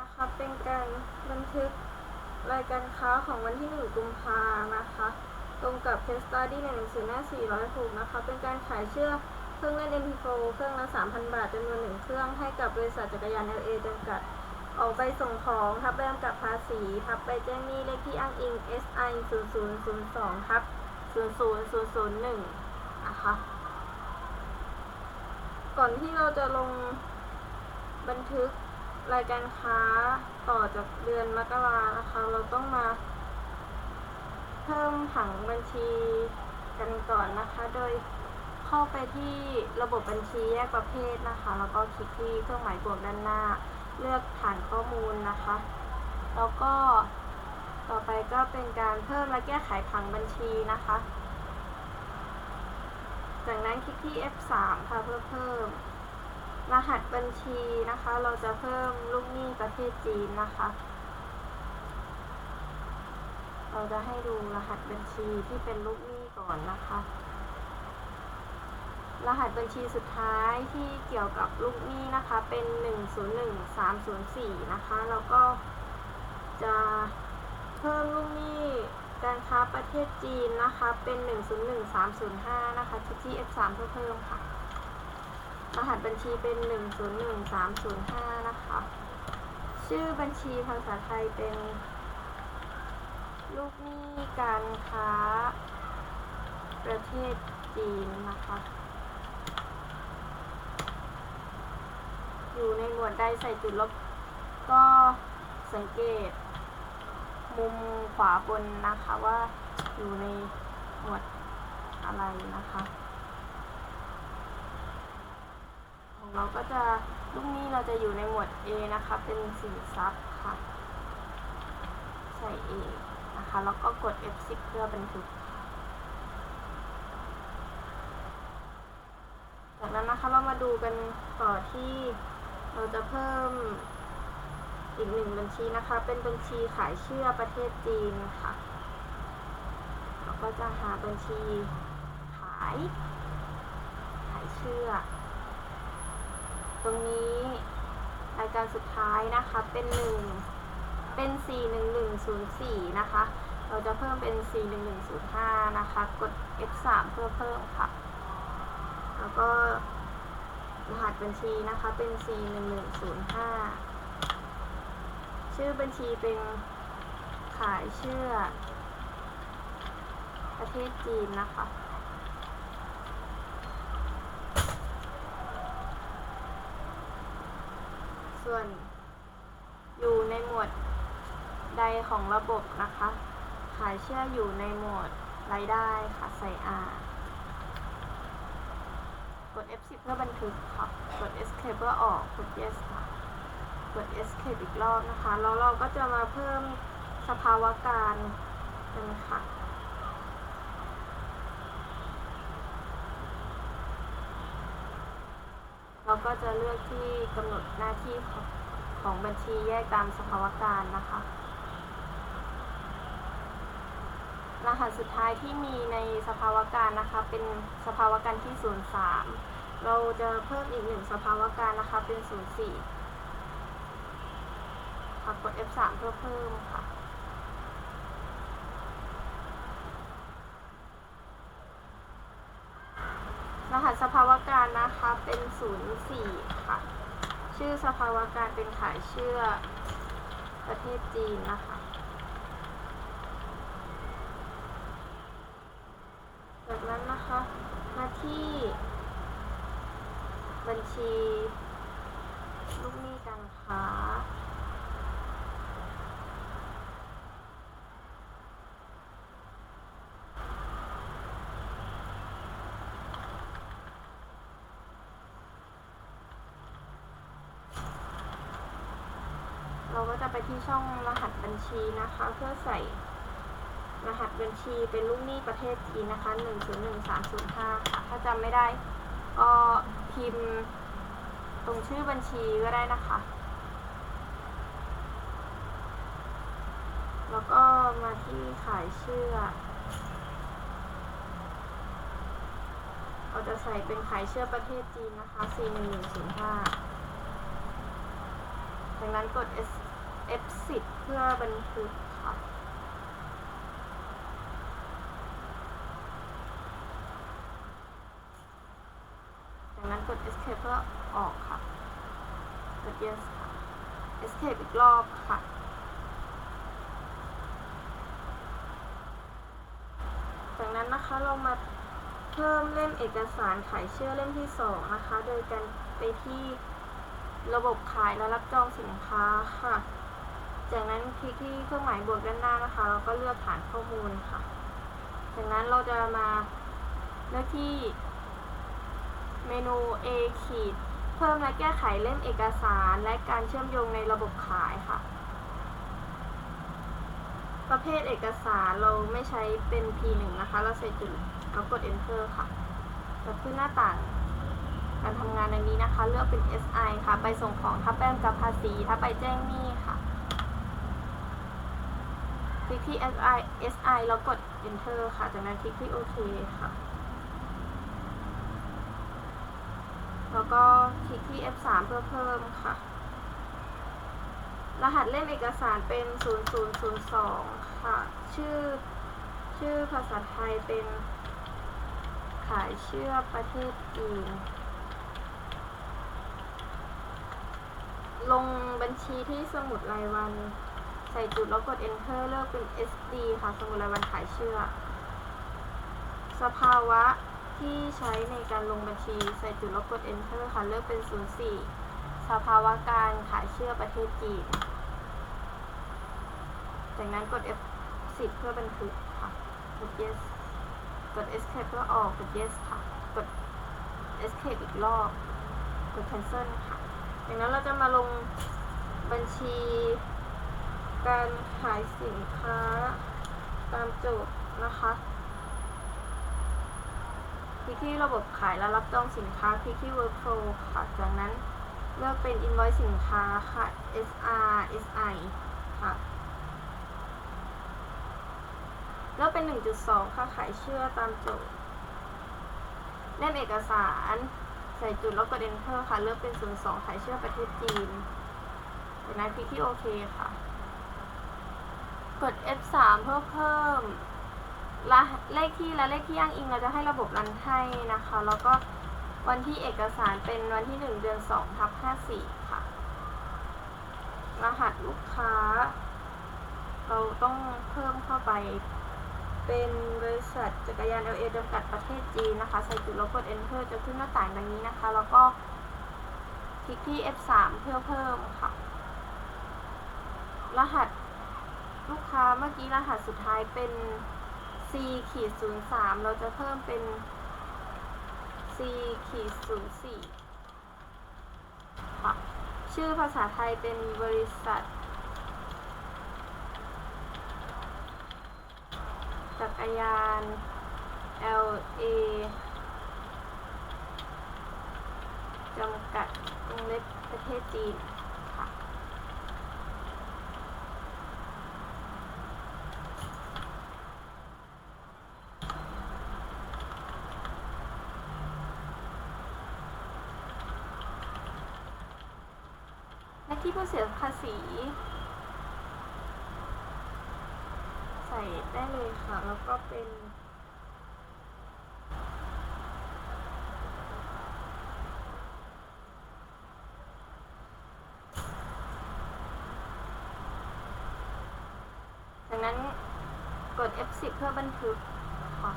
นะคะ เป็นการบันทึกรายการค้าของวันที่ 1 กุมภานะคะ ตรงกับ Case Study ในหนังสือหน้า 406 นะคะ เป็นการขายเชือกเครื่องเล่น MP4 เครื่องละ 3,000 บาทจำนวนหนึ่งเครื่องให้กับบริษัทจักรยาน LA จำกัด ออกใบส่งของทับใบกำกับภาษี ทับใบแจ้งหนี้เลขที่อ้างอิง SI 0002ทับ00001นะคะ ก่อนที่เราจะลงบันทึก รายการค้าต่อจากเดือนมกรานะคะ เราต้องมา เพิ่มผังบัญชีกันก่อนนะคะ โดยเข้าไปที่ระบบบัญชีแยกประเภทนะคะ แล้วก็คลิกที่เครื่องหมายบวกด้านหน้า เลือกฐานข้อมูลนะคะ แล้วก็ต่อไปก็เป็นการเพิ่มและแก้ไขผังบัญชีนะคะ จากนั้นคลิกที่ F3 ค่ะเพื่อเพิ่ม บัญชีนะคะเราจะเพิ่มลูกหนี้ประเทศจีนนะคะ เราจะให้ดูรหัสบัญชีที่เป็นลูกหนี้ก่อนนะคะ รหัสบัญชีสุดท้ายที่เกี่ยวกับลูกหนี้นะคะ เป็น 101304 นะคะ แล้วก็จะเพิ่มลูกหนี้การค้าประเทศจีนนะคะ เป็น 101305 นะคะคลิกที่ F3 เพื่อเพิ่มค่ะ รหัสบัญชีเป็น 101305 นะคะ ชื่อบัญชีภาษาไทยเป็น ลูกหนี้การค้า ประเทศจีนนะคะ อยู่ในหมวดใดใส่จุดลบก็สังเกต มุมขวาบนนะคะว่าอยู่ในหมวดอะไรนะคะ ของ เราก็จะลูกหนี้เราจะอยู่ในหมวด A นะคะ เป็นสินทรัพย์ค่ะ ใส่ A นะคะ แล้วก็กด F10 เพื่อบันทึก จากนั้นนะคะเรามาดูกันต่อที่เราจะเพิ่มอีกหนึ่งบัญชีนะคะ เป็นบัญชีขายเชื่อประเทศจีนค่ะ เราก็จะหาบัญชีขาย ขายเชื่อ ตรงนี้รายการสุดท้ายนะคะเป็นหนึ่งเป็น 41104 นะคะ เราจะเพิ่มเป็น 41105 นะคะ กด F3 เพื่อเพิ่มค่ะ แล้วก็รหัสบัญชีนะคะเป็น 41105 ชื่อบัญชีเป็นขายเชื่อ ประเทศจีนนะคะ ส่วน อยู่ในหมวดใดของระบบนะคะ ขายเชื่ออยู่ในหมวดรายได้ค่ะใส่ R กด F10 เพื่อบันทึกค่ะ กด Escape เพื่อออก กด Yes ค่ะ กด Escape อีกรอบนะคะ แล้วเราก็จะมาเพิ่มสภาวะการกันค่ะ เราก็จะเลือกที่กำหนดหน้าที่ของของบัญชีแยกตามสภาวะการนะคะ รหัสสุดท้ายที่มีในสภาวะการนะคะ เป็นสภาวะการที่ 03 เราจะเพิ่มอีกหนึ่งสภาวะการนะคะเป็น 04ค่ะกด F3 เพื่อเพิ่มค่ะ หัสสภาวะการนะคะเป็น04ค่ะ ชื่อสภาวะการเป็นขายเชื่อประเทศจีนนะคะจากนั้นนะคะมาที่บัญชีลูกหนี้การค้า เราก็จะไปที่ช่องรหัสบัญชีนะคะ เพื่อใส่รหัสบัญชีเป็นลูกหนี้ประเทศจีนนะคะ101305ค่ะ ถ้าจำไม่ได้ก็พิมพ์ตรงชื่อบัญชีก็ได้นะคะ แล้วก็มาที่ขายเชื่อ เราจะใส่เป็นขายเชื่อประเทศจีนนะคะ41105ใส่จากนั้นกด S F10 เพื่อบันทึกค่ะจากนั้นกด Escape เพื่อออกค่ะ กด Yes ค่ะ Escape อีกรอบค่ะจากนั้นนะคะเรามาเพิ่มเล่มเอกสารขายเชื่อเล่มที่สองนะคะ โดยการไปที่ระบบขายและรับจองสินค้าค่ะ จากนั้นคลิกที่เครื่องหมายบวกด้านหน้านะคะ เราก็เลือกฐานข้อมูลค่ะ จากนั้นเราจะมาเลือกที่เมนู A ขีดเพิ่มและแก้ไขเล่มเอกสารและการเชื่อมโยงในระบบขายค่ะ ประเภทเอกสารเราไม่ใช้เป็น P1 นะคะ เราใส่จุดแล้วกด Enter ค่ะจะขึ้นหน้าต่างการทำงานดังนี้นะคะ เลือกเป็น SI ค่ะ ไปส่งของถ้าแป้งกับภาษีถ้าไปแจ้งหนี้ค่ะ ลิกที่ SI SI แล้วกด Enter ค่ะ จากนั้นคลิกที่ OK ค่ะ แล้วก็คลิกที่ F3 เพื่อเพิ่มค่ะ รหัสเล่มเอกสารเป็น 0002 ค่ะ ชื่อ ชื่อภาษาไทยเป็นขายเชื่อประเทศจีนลงบัญชีที่สมุดรายวัน ส่จุดแล้วกด enter เลือกเป็น SD ค่ะ สมุดรายวันขายเชื่อ สภาวะที่ใช้ในการลงบัญชี ใส่จุดแล้วกด enter ค่ะ เลือกเป็น 04 สภาวะการขายเชื่อประเทศจีน จากนั้นกด F10 เพื่อบันทึกค่ะ กด yes กด escape เพื่อออก กด yes ค่ะ กด escape อีกรอบ กด cancel ค่ะ จากนั้นเราจะมาลงบัญชี การขายสินค้าตามโจทย์นะคะคลิกที่ระบบขายและรับจองสินค้าคลิกที่ workflow ค่ะ จากนั้นเลือกเป็น invoice สินค้าค่ะ SR SI ค่ะเลือกเป็น 1.2 ค่ะ ขายเชื่อตามโจทย์เล่มเอกสารใส่จุดแล้วกด enter ค่ะ เลือกเป็น 02 ขายเชื่อประเทศจีนจากนั้นคลิกที่โอเคค่ะ กด F3 เพื่อเพิ่มรหัสเลขที่และเลขที่อ้างอิงเราจะให้ระบบรันให้นะคะ แล้วก็วันที่เอกสารเป็นวันที่ 1 เดือน2ทับ54 ค่ะ รหัสลูกค้า เราต้องเพิ่มเข้าไป เป็นบริษัทจักรยาน LA จำกัดประเทศจีนนะคะ ใส่จุดล้วกด enter จะขึ้นหน้าต่างดังนี้นะคะ แล้วก็คลิกที่ F3 เพื่อเพิ่มค่ะ รหัส ลูกค้าเมื่อกี้รหัสสุดท้ายเป็น C ขีดศูนย์สามเราจะเพิ่มเป็น C ขีดศูนย์สี่ค่ะชื่อภาษาไทยเป็นบริษัท จักรยาน LA จำกัดวงเล็บประเทศจีนค่ะ และ ที่ผู้เสียภาษี ใส่ได้เลยค่ะ แล้วก็เป็น จากนั้นกด F10 เพื่อบันทึกค่ะ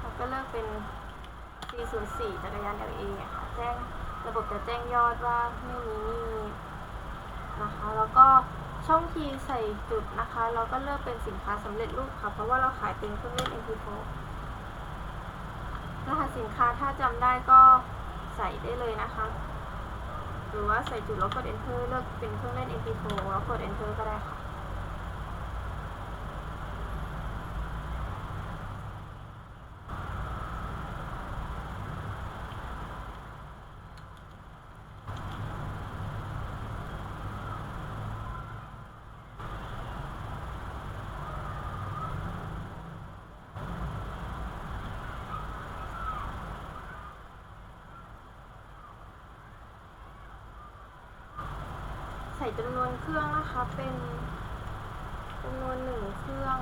แล้วก็เลือกเป็น C04 จักรยาน LA ค่ะ ระบบจะแจ้งยอดว่าไม่มีหนี้นะคะ แล้วก็ช่องคีย์ใส่จุดนะคะ เราก็เลือกเป็นสินค้าสำเร็จรูปค่ะ เพราะว่าเราขายเป็นเครื่องเล่น MP4 รหัสสินค้าถ้าจำได้ก็ใส่ได้เลยนะคะ หรือว่าใส่จุดแล้วกด enter เลือกเป็นเครื่องเล่น MP4 แล้วกด enter ก็ได้ค่ะ ใส่จำนวนเครื่องนะคะ เป็นจำนวนหนึ่งเครื่อง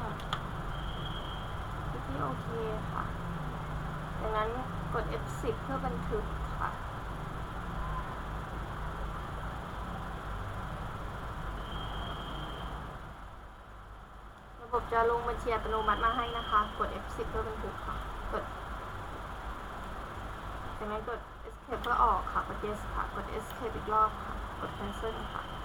ที่โอเคค่ะ ดังนั้นกด F10 เพื่อบันทึกค่ะระบบจะลงบัญชีอัตโนมัติมาให้นะคะ กด F10 เพื่อบันทึกค่ะ กด จากนั้นกด escape เพื่อออกค่ะ กด yes ค่ะ กด escape อีกรอบค่ะ กด cancel ค่ะ